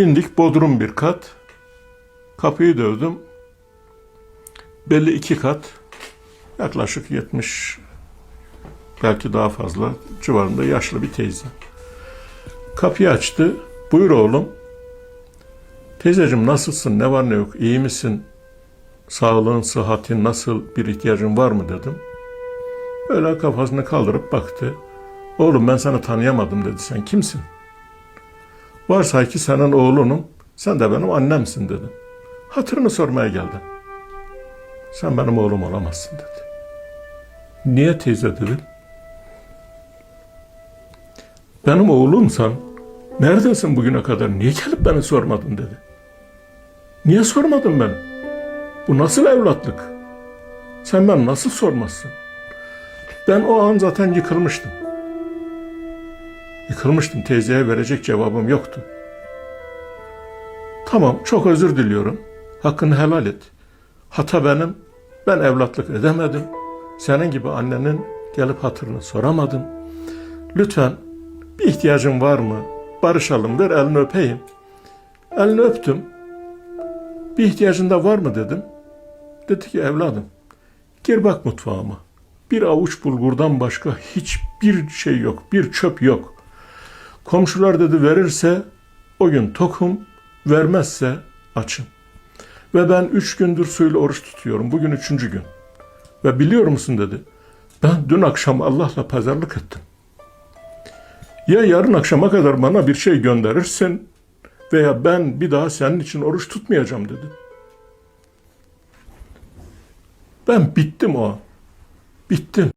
İndik bodrum bir kat. Kapıyı dövdüm. Belli iki kat. Yaklaşık 70 belki daha fazla civarında yaşlı bir teyze. Kapıyı açtı. Buyur oğlum. Teyzeciğim nasılsın? Ne var ne yok? İyi misin? Sağlığın, sıhhatin nasıl? Bir ihtiyacın var mı dedim. Böyle kafasını kaldırıp baktı. Oğlum ben seni tanıyamadım dedi. Sen kimsin? Varsay ki senin oğlunum. Sen de benim annemsin dedim. Hatırını sormaya geldim. Sen benim oğlum olamazsın dedi. Niye teyze dedim. Benim oğlumsan neredesin bugüne kadar? Niye gelip beni sormadın dedi. Niye sormadın beni? Bu nasıl evlatlık? Sen beni nasıl sormazsın? Ben o an zaten yıkılmıştım. Yıkılmıştım. Teyzeye verecek cevabım yoktu. Tamam, çok özür diliyorum. Hakkını helal et. Hata benim. Ben evlatlık edemedim. Senin gibi annenin gelip hatırını soramadım. Lütfen bir ihtiyacın var mı? Barışalım, ver elini öpeyim. Elini öptüm. Bir ihtiyacın da var mı dedim. Dedi ki evladım, gir bak mutfağıma. Bir avuç bulgurdan başka hiçbir şey yok, bir çöp yok. Komşular dedi verirse o gün tokum, vermezse açım. Ve ben üç gündür suyla oruç tutuyorum. Bugün üçüncü gün. Ve biliyor musun dedi. Ben dün akşam Allah'la pazarlık ettim. Ya yarın akşama kadar bana bir şey gönderirsin veya ben bir daha senin için oruç tutmayacağım dedi. Ben bittim o an. Bittim.